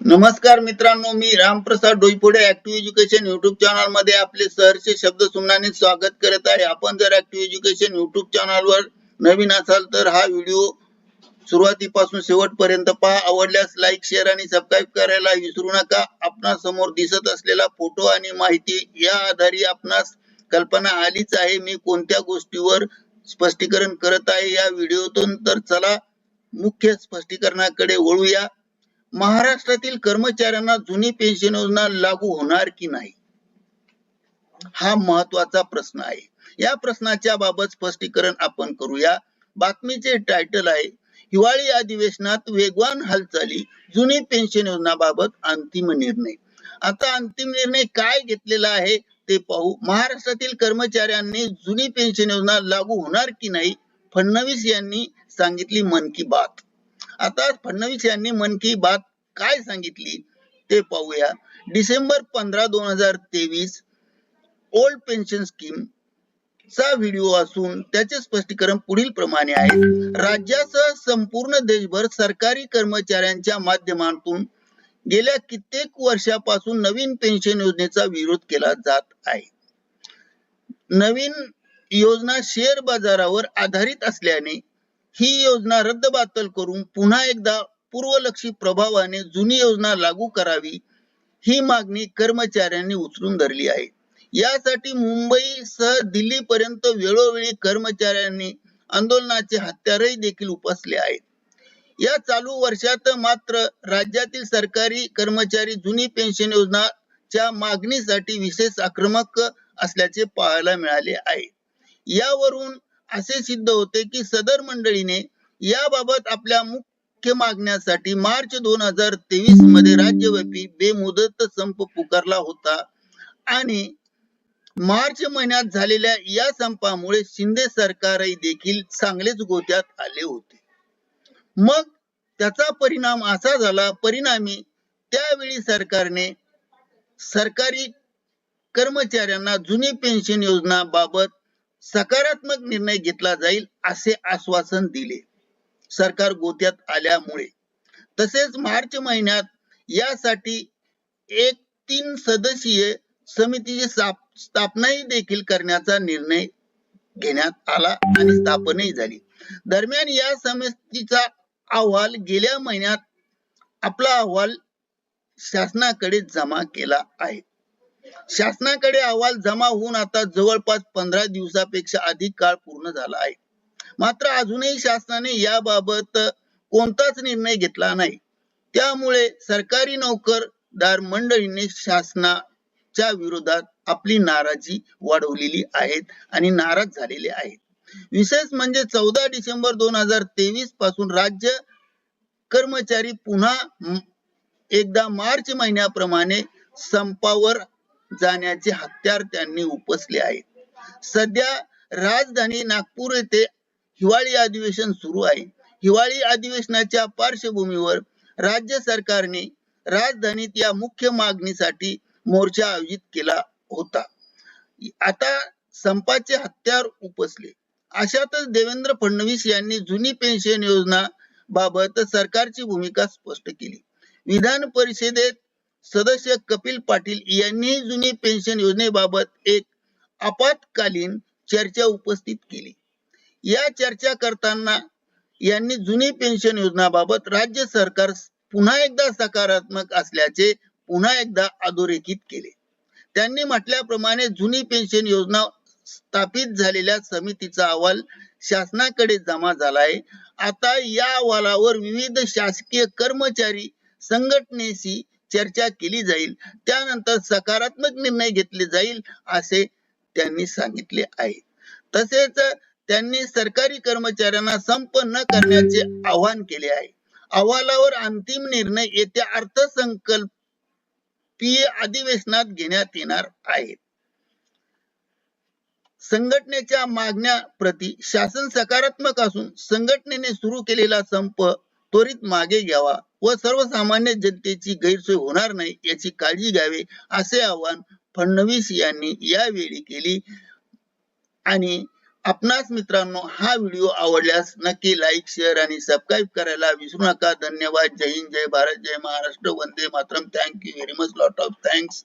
नमस्कार मित्रांनो मी Ramprasad Doiphode active education YouTube चॅनलमध्ये आपले सहर्ष शब्द सुनाने स्वागत करत आहे. आपण जर ऍक्टिव्ह एज्युकेशन युट्यूब चॅनलवर नवीन असाल तर हा व्हिडिओ सुरुवातीपासून शेवटपर्यंत पहा. आवडल्यास लाईक शेअर आणि सबस्क्राईब करायला विसरू नका. आपणा समोर दिसत असलेला फोटो आणि माहिती या आधारे आपणास कल्पना आलीच आहे. मी कोणत्या गोष्टीवर स्पष्टीकरण करत आहे या व्हिडिओतून? तर चला मुख्य स्पष्टीकरणाकडे वळूया. महाराष्ट्रातील कर्मचाऱ्यांना जुनी पेन्शन योजना लागू होणार की नाही? हा महत्त्वाचा प्रश्न आहे. या प्रश्नाच्या बाबत स्पष्टीकरण आपण करूया. बातमीचे टायटल आहे हिवाळी अधिवेशनात वेगवान हालचाली जुनी पेन्शन योजनाबाबत अंतिम निर्णय. आता अंतिम निर्णय काय घेतलेला आहे ते पाहू. महाराष्ट्रातील कर्मचाऱ्यांनी जुनी पेन्शन योजना लागू होणार की नाही? फडणवीस यांनी सांगितली मन की बात. आता फडणवीस यांनी मन की बात काय सांगितली ते पाहूया. डिसेंबर पंधरा दोन हजार तेवीस ओल्ड पेन्शन स्कीम चा व्हिडिओ असून त्याचे स्पष्टीकरण पुढील प्रमाणे आहे. राज्यासह संपूर्ण देशभर सरकारी कर्मचाऱ्यांच्या माध्यमातून गेल्या कित्येक वर्षापासून नवीन पेन्शन योजनेचा विरोध केला जात आहे. नवीन योजना शेअर बाजारावर आधारित असल्याने ही योजना रद्दबातल करून पुन्हा एकदा पूर्वलक्षी प्रभावाने जुनी योजना लागू करावी ही मागणी कर्मचाऱ्यांनी उचलून धरली आहे. यासाठी मुंबई सह दिल्ली पर्यंत वेळोवेळी कर्मचाऱ्यांनी आंदोलनाचे हत्यारही देखील उपसले आहेत. या चालू वर्षात मात्र राज्यातील सरकारी कर्मचारी जुनी पेन्शन योजनाच्या मागणीसाठी विशेष आक्रमक असल्याचे पाहायला मिळाले आहे. यावरून असे सिद्ध होते की सदर मंडळीने याबाबत आपल्या मुख्य मागण्यासाठी मार्च दोन हजार तेवीसमध्ये राज्यव्यापी बेमुदत संप पुकारला होता. आणि मार्च महिन्यात झालेल्या या संपामुळे शिंदे सरकारही देखील चांगलेच गोत्यात आले होते. मग त्याचा परिणाम असा झाला परिणामी त्यावेळी सरकारने सरकारी कर्मचाऱ्यांना जुनी पेन्शन योजना बाबत सकारात्मक निर्णय घेतला जाईल असे आश्वासन दिले. सरकार गोत्यात आल्यामुळे. तसेच मार्च महिन्यात यासाठी एक तीन सदस्यीय समितीची स्थाप- स्थापनाही देखील करण्याचा निर्णय घेण्यात आला आणि स्थापनही झाली. दरम्यान या समितीचा अहवाल गेल्या महिन्यात आपला अहवाल शासनाकडे जमा केला आहे. शासनाकडे अहवाल जमा होऊन आता जवळपास पंधरा दिवसापेक्षा अधिक काळ पूर्ण झाला आहे. मात्र अजूनही शासनाने याबाबत कोणताच निर्णय घेतला नाही. त्यामुळे सरकारी नोकरदार मंडळीने शासनाच्या विरोधात आपली नाराजी वाढवलेली आहेत आणि नाराज झालेले आहेत. विशेष म्हणजे चौदा डिसेंबर दोन हजार तेवीसपासून राज्य कर्मचारी पुन्हा एकदा मार्च महिन्याप्रमाणे संपावर जाण्याचे हत्यार त्यांनी उपसले आहेत. सध्या राजधानी नागपूर येथे हिवाळी अधिवेशन सुरू आहे. हिवाळी अधिवेशनाच्या पार्श्वभूमीवर राज्य सरकारने राजधानीत या मुख्य मागणीसाठी मोर्चा आयोजित केला होता. आता संपाचे हत्यार उपसले. अशातच देवेंद्र फडणवीस यांनी जुनी पेन्शन योजना बाबत सरकारची भूमिका स्पष्ट केली. विधान परिषदेत सदस्य कपिल पाटील यांनी जुनी पेन्शन योजनेबाबत एक आपत्कालीन चर्चा उपस्थित केली. या चर्चा करताना यांनी जुनी पेन्शन योजनाबाबत राज्य सरकार पुन्हा एकदा सकारात्मक असल्याचे पुन्हा एकदा अधोरेखित केले. त्यांनी म्हटल्याप्रमाणे जुनी पेन्शन योजना स्थापित झालेल्या समितीचा अहवाल शासनाकडे जमा झाला आहे आता या अहवालावर विविध शासकीय कर्मचारी संघटनेशी चर्चा केली जाईल. त्यानंतर सकारात्मक निर्णय घेतले जाईल असे त्यांनी सांगितले आहे. तसेच त्यांनी सरकारी कर्मचाऱ्यांना संप न करण्याचे आवाहन केले आहे. अहवालावर अंतिम निर्णय येत्या अर्थसंकल्पीय अधिवेशनात घेण्यात येणार आहे. संघटनेच्या मागण्या प्रति शासन सकारात्मक असून संघटनेने सुरू केलेला संप त्वरित मागे घ्यावा. व सर्वसामान्य जनतेची गैरसोय होणार नाही याची काळजी घ्यावी असे आवाहन फडणवीस यांनी यावेळी केली. आणि आपणास मित्रांनो हा व्हिडिओ आवडल्यास नक्की लाईक शेअर आणि सबस्क्राईब करायला विसरू नका. धन्यवाद. जय हिंद जय भारत जय महाराष्ट्र. वंदे Mataram. Thank you very much lot of thanks